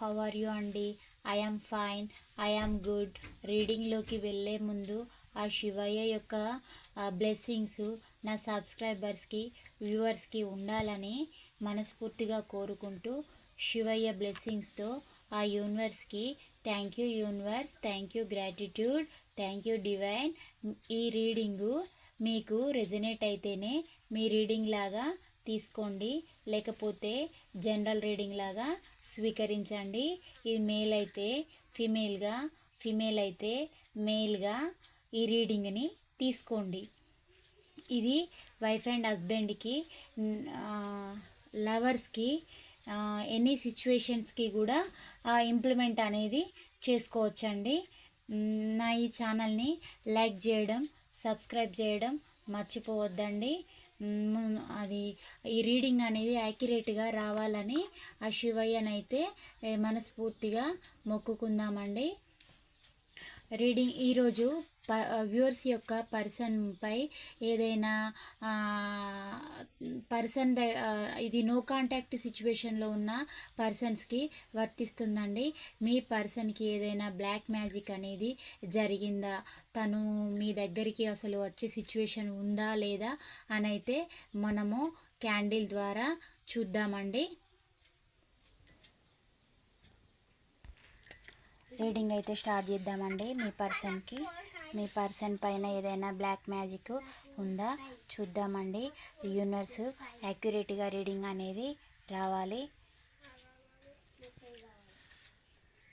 How are you అండి I fine I good రీడింగ్లోకి వెళ్ళే ముందు ఆ శివయ్య యొక్క బ్లెస్సింగ్స్ నా సబ్స్క్రైబర్స్కి వ్యూవర్స్కి ఉండాలని మనస్ఫూర్తిగా కోరుకుంటూ శివయ్య బ్లెస్సింగ్స్తో ఆ యూనివర్స్కి thank you universe thank you gratitude thank you divine ఈ రీడింగు మీకు రెజనేట్ అయితేనే మీ రీడింగ్ లాగా తీసుకోండి. లేకపోతే జనరల్ రీడింగ్ లాగా స్వీకరించండి. ఇది మేల్ అయితే ఫిమేల్గా ఫిమేల్ అయితే మేల్గా ఈ రీడింగ్ని తీసుకోండి. ఇది వైఫ్ అండ్ హస్బెండ్కి లవర్స్కి ఎనీ సిచ్యువేషన్స్కి కూడా ఇంప్లిమెంట్ అనేది చేసుకోవచ్చండి. నా ఈ ఛానల్ని లైక్ చేయడం సబ్స్క్రైబ్ చేయడం మర్చిపోవద్దండి. అది ఈ రీడింగ్ అనేది యాక్యురేట్గా రావాలని ఆ శివయ్యనైతే మనస్ఫూర్తిగా మొక్కుకుందామండి. రీడింగ్ ఈరోజు ప వ్యూవర్స్ యొక్క పర్సన్పై ఏదైనా పర్సన్ ద ఇది నో కాంటాక్ట్ సిచ్యువేషన్లో ఉన్న పర్సన్స్కి వర్తిస్తుందండి. మీ పర్సన్కి ఏదైనా బ్లాక్ మ్యాజిక్ అనేది జరిగిందా? తను మీ దగ్గరికి అసలు వచ్చే సిచ్యువేషన్ ఉందా లేదా అని అయితే మనము క్యాండిల్ ద్వారా చూద్దామండి. రీడింగ్ అయితే స్టార్ట్ చేద్దామండి మీ పర్సన్కి. మీ పర్సన్ పైన ఏదైనా బ్లాక్ మ్యాజిక్ ఉందా? చూద్దామండి. యూనివర్స్ యాక్యురేట్గా రీడింగ్ అనేది రావాలి.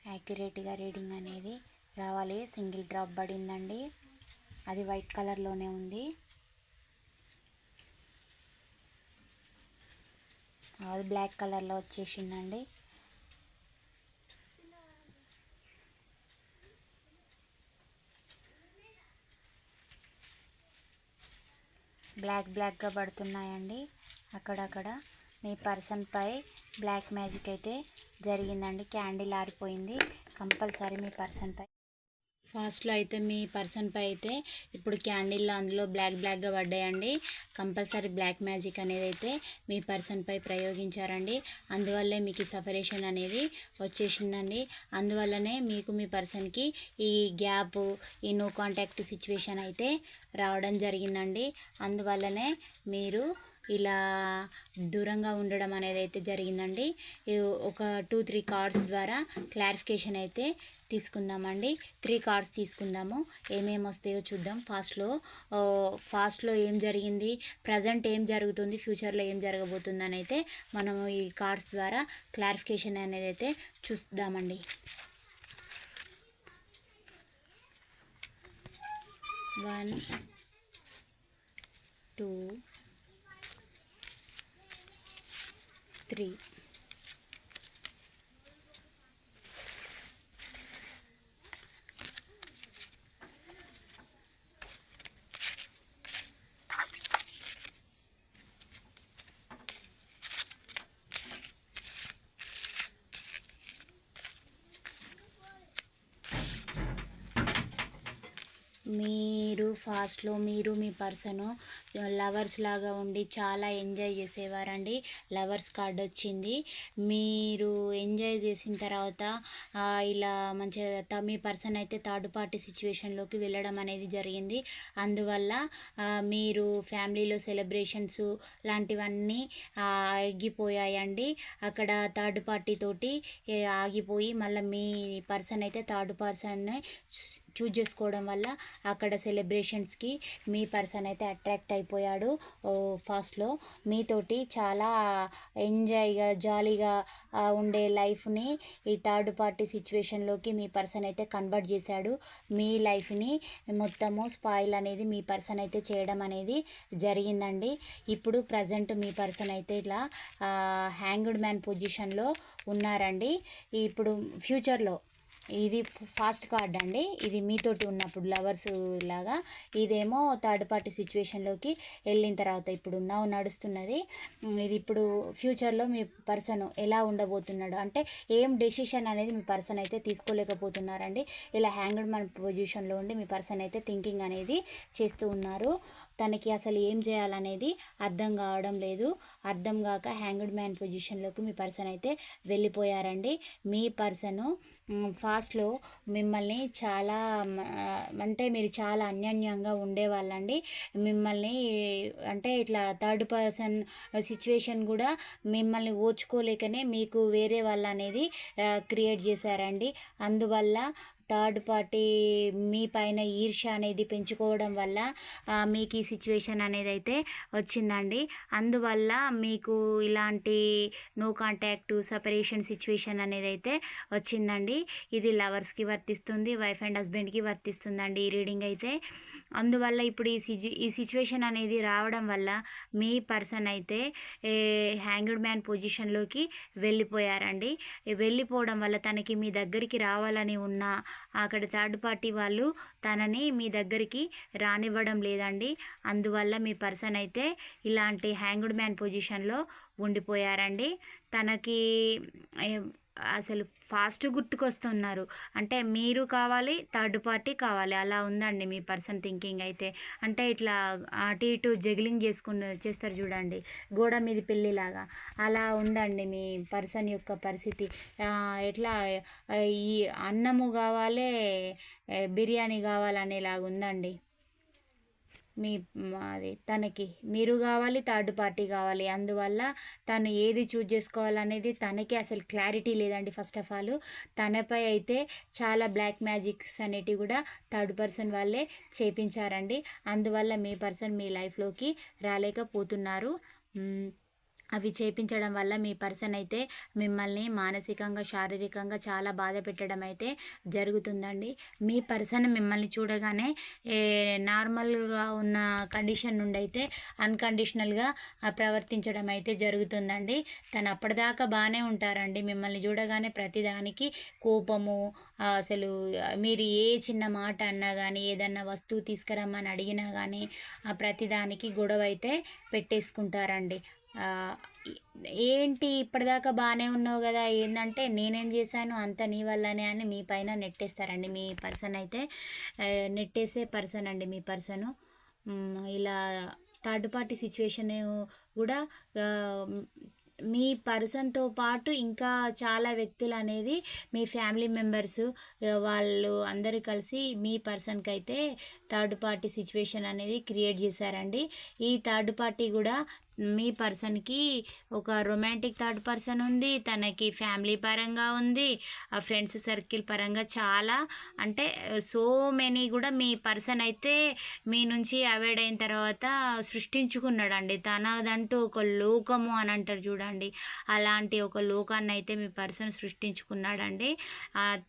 యాక్యురేట్గా రీడింగ్ అనేది రావాలి. సింగిల్ డ్రాప్ పడిందండి. అది వైట్ కలర్లోనే ఉంది. అది బ్లాక్ కలర్లో వచ్చేసిందండి. బ్లాక్ బ్లాక్గా పడుతున్నాయండి. అక్కడక్కడ మీ పర్సన్పై బ్లాక్ మ్యాజిక్ అయితే జరిగిందండి. క్యాండిల్ ఆరిపోయింది. కంపల్సరీ మీ పర్సన్పై ఫాస్ట్లో అయితే మీ పర్సన్పై అయితే ఇప్పుడు క్యాండిల్ అందులో బ్లాక్ బ్లాక్గా పడ్డాయండి. కంపల్సరీ బ్లాక్ మ్యాజిక్ అనేది అయితే మీ పర్సన్పై ప్రయోగించారండి. అందువల్లే మీకు సపరేషన్ అనేది వచ్చేసిందండి. అందువల్లనే మీకు మీ పర్సన్కి ఈ గ్యాప్ ఈ నో కాంటాక్ట్ సిచ్యువేషన్ అయితే రావడం జరిగిందండి. అందువల్లనే మీరు ఇలా దూరంగా ఉండడం అనేది అయితే జరిగిందండి. ఒక టూ త్రీ కార్డ్స్ ద్వారా క్లారిఫికేషన్ అయితే తీసుకుందామండి. త్రీ కార్డ్స్ తీసుకుందాము. ఏమేమి వస్తాయో చూద్దాం ఫాస్ట్లో ఫాస్ట్లో ఏం జరిగింది? ప్రజెంట్ ఏం జరుగుతుంది? ఫ్యూచర్లో ఏం జరగబోతుంది అని అయితే మనము ఈ కార్డ్స్ ద్వారా క్లారిఫికేషన్ అనేది అయితే చూద్దామండి. One two three. మీరు ఫాస్ట్లో మీరు మీ పర్సను లవర్స్ లాగా ఉండి చాలా ఎంజాయ్ చేసేవారండి. లవర్స్ కార్డ్ వచ్చింది. మీరు ఎంజాయ్ చేసిన తర్వాత ఇలా మంచిగా మీ పర్సన్ అయితే థర్డ్ పార్టీ సిచ్యువేషన్లోకి వెళ్ళడం అనేది జరిగింది. అందువల్ల మీరు ఫ్యామిలీలో సెలబ్రేషన్స్ లాంటివన్నీ ఆగిపోయాయండి. అక్కడ థర్డ్ పార్టీ తోటి ఆగిపోయి మళ్ళీ మీ పర్సన్ అయితే థర్డ్ పర్సన్ని చూజ్ చేసుకోవడం వల్ల అక్కడ సెలబ్రేషన్స్కి మీ పర్సన్ అయితే అట్రాక్ట్ అయిపోయాడు. ఫాస్ట్లో. మీతోటి చాలా ఎంజాయ్గా జాలీగా ఉండే లైఫ్ని ఈ థర్డ్ పార్టీ సిచ్యువేషన్లోకి మీ పర్సన్ అయితే కన్వర్ట్ చేశాడు. మీ లైఫ్ని మొత్తము స్పాయిల్ అనేది మీ పర్సన్ అయితే చేయడం అనేది జరిగిందండి. ఇప్పుడు ప్రజెంట్ మీ పర్సన్ అయితే ఇలా హ్యాంగ్డ్ మ్యాన్ పొజిషన్లో ఉన్నారండి. ఇప్పుడు ఫ్యూచర్లో ఇది ఫాస్ట్ కార్డ్ అండి. ఇది మీతోటి ఉన్నప్పుడు లవర్స్ లాగా. ఇదేమో థర్డ్ పార్టీ సిచ్యువేషన్లోకి వెళ్ళిన తర్వాత ఇప్పుడు నవ్వు నడుస్తున్నది. ఇది ఇప్పుడు ఫ్యూచర్లో మీ పర్సన్ ఎలా ఉండబోతున్నాడు? అంటే ఏం డెసిషన్ అనేది మీ పర్సన్ అయితే తీసుకోలేకపోతున్నారండి. ఇలా హ్యాంగ్డ్ మన పొజిషన్లో ఉండి మీ పర్సన్ అయితే థింకింగ్ అనేది చేస్తూ ఉన్నారు. తనకి అసలు ఏం చేయాలనేది అర్థం కావడం లేదు. అర్థం కాక హ్యాంగ్డ్ మ్యాన్ పొజిషన్లోకి మీ పర్సన్ అయితే వెళ్ళిపోయారండి. మీ పర్సను ఫాస్ట్లో మిమ్మల్ని చాలా అంటే మీరు చాలా అన్యోన్యంగా ఉండేవాళ్ళండి. మిమ్మల్ని అంటే ఇట్లా థర్డ్ పర్సన్ సిచ్యువేషన్ కూడా మిమ్మల్ని ఓర్చుకోలేకనే మీకు వేరే వాళ్ళు అనేది క్రియేట్ చేశారండి. అందువల్ల థర్డ్ పార్టీ మీ పైన ఈర్ష అనేది పెంచుకోవడం వల్ల మీకు ఈ సిచ్యువేషన్ అనేది అయితే వచ్చిందండి. అందువల్ల మీకు ఇలాంటి నో కాంటాక్ట్ సపరేషన్ సిచ్యువేషన్ అనేది అయితే వచ్చిందండి. ఇది లవర్స్కి వర్తిస్తుంది వైఫ్ అండ్ హస్బెండ్కి వర్తిస్తుందండి ఈ రీడింగ్ అయితే. అందువల్ల ఇప్పుడు ఈ సిచ్యు ఈ సిచ్యువేషన్ అనేది రావడం వల్ల మీ పర్సన్ అయితే హ్యాంగ్డ్ మ్యాన్ పొజిషన్లోకి వెళ్ళిపోయారండి. వెళ్ళిపోవడం వల్ల తనకి మీ దగ్గరికి రావాలని ఉన్న అక్కడ థర్డ్ పార్టీ వాళ్ళు తనని మీ దగ్గరికి రానివ్వడం లేదండి. అందువల్ల మీ పర్సన్ అయితే ఇలాంటి హ్యాంగ్డ్ మ్యాన్ పొజిషన్లో ఉండిపోయారండి. తనకి అసలు ఫాస్ట్ గుర్తుకొస్తున్నారు. అంటే మీరు కావాలి థర్డ్ పార్టీ కావాలి. అలా ఉందండి మీ పర్సన్ థింకింగ్ అయితే. అంటే ఇట్లా అటు ఇటు జగిలింగ్ చేసుకుని చేస్తారు చూడండి. గోడ మీద పెళ్ళిలాగా. అలా ఉందండి మీ పర్సన్ యొక్క పరిస్థితి. ఎట్లా ఈ అన్నము కావాలి బిర్యానీ కావాలనేలాగా ఉందండి మీ అది తనకి మీరు కావాలి థర్డ్ పార్టీ కావాలి. అందువల్ల తను ఏది చూజ్ చేసుకోవాలనేది తనకి అసలు క్లారిటీ లేదండి ఫస్ట్ ఆఫ్ ఆల్. తనపై అయితే చాలా బ్లాక్ మ్యాజిక్స్ అనేటివి కూడా థర్డ్ పర్సన్ వాళ్ళే చేపించారండి. అందువల్ల మీ పర్సన్ మీ లైఫ్లోకి రాలేకపోతున్నారు. అవి చేపించడం వల్ల మీ పర్సన్ అయితే మిమ్మల్ని మానసికంగా శారీరకంగా చాలా బాధ పెట్టడం అయితే జరుగుతుందండి. మీ పర్సన్ మిమ్మల్ని చూడగానే ఏ నార్మల్గా ఉన్న కండిషన్ నుండి అయితే అన్కండిషనల్గా ప్రవర్తించడం అయితే జరుగుతుందండి. తను అప్పటిదాకా బాగానే ఉంటారండి. మిమ్మల్ని చూడగానే ప్రతిదానికి కోపము అసలు మీరు ఏ చిన్న మాట అన్నా కానీ ఏదన్నా వస్తువు తీసుకురమ్మని అడిగినా కానీ ఆ ప్రతిదానికి గొడవ అయితే పెట్టేసుకుంటారండి. ఏంటి ఇప్పటిదాకా బాగానే ఉన్నావు కదా? ఏంటంటే నేనేం చేశాను అంత నీ వల్లనే అని మీ పైన నెట్టేస్తారండి. మీ పర్సన్ అయితే నెట్టేసే పర్సన్ అండి మీ పర్సను. ఇలా థర్డ్ పార్టీ సిచ్యువేషన్ కూడా మీ పర్సన్తో పాటు ఇంకా చాలా వ్యక్తులు అనేది మీ ఫ్యామిలీ మెంబర్స్ వాళ్ళు అందరూ కలిసి మీ పర్సన్కి అయితే థర్డ్ పార్టీ సిచ్యువేషన్ అనేది క్రియేట్ చేశారండి. ఈ థర్డ్ పార్టీ కూడా మీ పర్సన్కి ఒక రొమాంటిక్ థర్డ్ పర్సన్ ఉంది తనకి ఫ్యామిలీ పరంగా ఉంది ఆ ఫ్రెండ్స్ సర్కిల్ పరంగా చాలా అంటే సో మెనీ కూడా మీ పర్సన్ అయితే మీ నుంచి అవాయిడ్ అయిన తర్వాత సృష్టించుకున్నాడండి. తనదంటూ ఒక లోకము అని అంటారు చూడండి. అలాంటి ఒక లోకాన్ని అయితే మీ పర్సన్ సృష్టించుకున్నాడండి.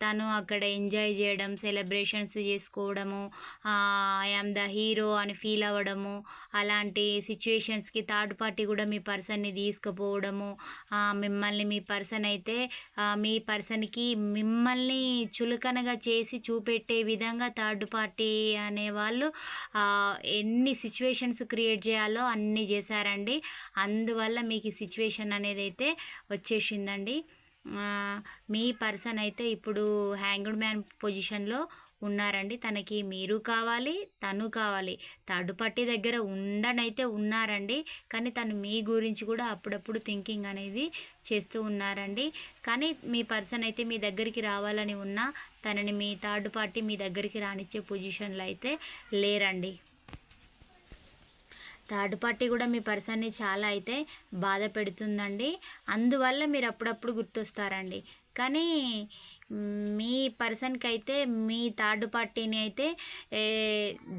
తను అక్కడ ఎంజాయ్ చేయడం సెలబ్రేషన్స్ చేసుకోవడము ఐఆమ్ ద హీరో అని ఫీల్ అవ్వడము అలాంటి సిచ్యువేషన్స్కి థర్డ్ పార్టీ కూడా మీ పర్సన్ని తీసుకుపోవడము మిమ్మల్ని మీ పర్సన్ అయితే మీ పర్సన్కి మిమ్మల్ని చులకనగా చేసి చూపెట్టే విధంగా థర్డ్ పార్టీ అనేవాళ్ళు ఎన్ని సిచ్యువేషన్స్ క్రియేట్ చేయాలో అన్నీ చేశారండి. అందువల్ల మీకు ఈ సిచ్యువేషన్ అనేది అయితే వచ్చేసిందండి. మీ పర్సన్ అయితే ఇప్పుడు హ్యాంగ్డ్ మ్యాన్ పొజిషన్లో ఉన్నారండి. తనకి మీరు కావాలి తను కావాలి. థర్డ్ పార్టీ దగ్గర ఉండనైతే ఉన్నారండి. కానీ తను మీ గురించి కూడా అప్పుడప్పుడు థింకింగ్ అనేది చేస్తూ ఉన్నారండి. కానీ మీ పర్సన్ అయితే మీ దగ్గరికి రావాలని ఉన్నా తనని మీ థర్డ్ పార్టీ మీ దగ్గరికి రానిచ్చే పొజిషన్లో అయితే లేరండి. థర్డ్ పార్టీ కూడా మీ పర్సన్ని చాలా అయితే బాధ పెడుతుందండి. అందువల్ల మీరు అప్పుడప్పుడు గుర్తొస్తారండి. కానీ మీ పర్సన్కి అయితే మీ థర్డ్ పార్టీని అయితే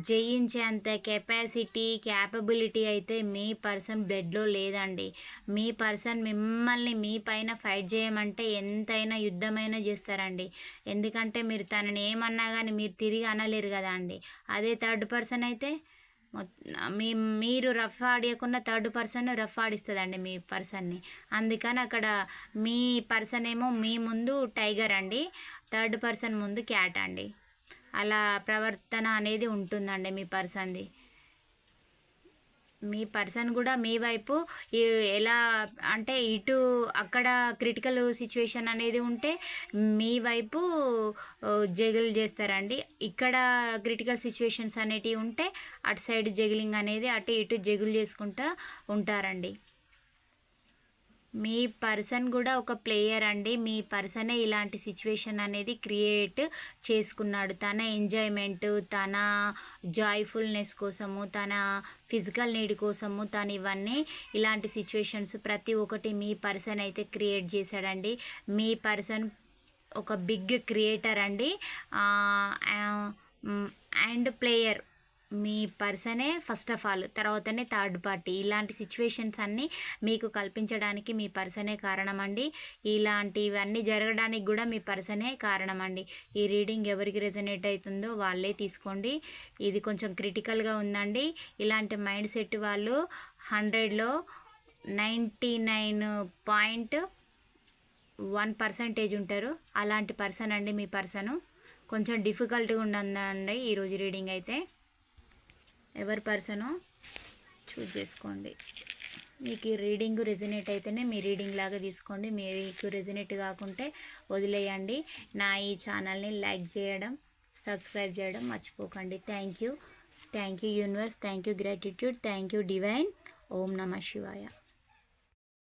జయించేంత కెపాసిటీ క్యాపబిలిటీ అయితే మీ పర్సన్ బెడ్లో లేదండి. మీ పర్సన్ మిమ్మల్ని మీ పైన ఫైట్ చేయమంటే ఎంతైనా యుద్ధమైనా చేస్తారండి. ఎందుకంటే మీరు తనని ఏమన్నా కానీ మీరు తిరిగి అనలేరు కదా అండి. అదే థర్డ్ పర్సన్ అయితే మీ మీరు రఫ్ ఆడియకుండా థర్డ్ పర్సన్ రఫ్ ఆడిస్తుందండి మీ పర్సన్ని. అందుకని అక్కడ మీ పర్సన్ ఏమో మీ ముందు టైగర్ అండి థర్డ్ పర్సన్ ముందు క్యాట్ అండి. అలా ప్రవర్తన అనేది ఉంటుందండి మీ పర్సన్ది. మీ పర్సన్ కూడా మీ వైపు ఎలా అంటే ఇటు అక్కడ క్రిటికల్ సిచ్యువేషన్ అనేది ఉంటే మీ వైపు జగిల్ చేస్తారండి. ఇక్కడ క్రిటికల్ సిచ్యువేషన్స్ అనేటివి ఉంటే అటు సైడ్ జగిలింగ్ అనేది అటు ఇటు జగులు చేసుకుంటూ ఉంటారండి. మీ పర్సన్ కూడా ఒక ప్లేయర్ అండి. మీ పర్సనే ఇలాంటి సిచ్యువేషన్ అనేది క్రియేట్ చేసుకున్నాడు. తన ఎంజాయ్మెంట్ తన జాయ్ఫుల్నెస్ కోసము తన ఫిజికల్ నీడ్ కోసము తను ఇవన్నీ ఇలాంటి సిచ్యువేషన్స్ ప్రతి ఒక్కటి మీ పర్సన్ అయితే క్రియేట్ చేశాడండి. మీ పర్సన్ ఒక బిగ్ క్రియేటర్ అండి. అండ్ ప్లేయర్ మీ పర్సనే ఫస్ట్ ఆఫ్ ఆల్ తర్వాతనే థర్డ్ పార్టీ ఇలాంటి సిచ్యువేషన్స్ అన్నీ మీకు కల్పించడానికి మీ పర్సనే కారణం అండి ఇలాంటివన్నీ జరగడానికి కూడా మీ పర్సనే కారణం అండి ఈ రీడింగ్ ఎవరికి రెజనేట్ అవుతుందో వాళ్ళే తీసుకోండి. ఇది కొంచెం క్రిటికల్గా ఉందండి. ఇలాంటి మైండ్ సెట్ వాళ్ళు హండ్రెడ్లో ninety nine point one percentage ఉంటారు. అలాంటి పర్సన్ అండి మీ పర్సను. కొంచెం డిఫికల్ట్గా ఉందండి ఈరోజు రీడింగ్ అయితే. ఎవరి పర్సను చూజ్ చేసుకోండి. మీకు ఈ రీడింగ్ రెజినేట్ అయితేనే మీ రీడింగ్ లాగా తీసుకోండి. మీకు రెజినేట్ కాకుంటే వదిలేయండి. నా ఈ ఛానల్ని లైక్ చేయడం సబ్స్క్రైబ్ చేయడం మర్చిపోకండి. Thank you. Thank you universe. Thank you gratitude. Thank you divine. ఓం నమ శివాయ.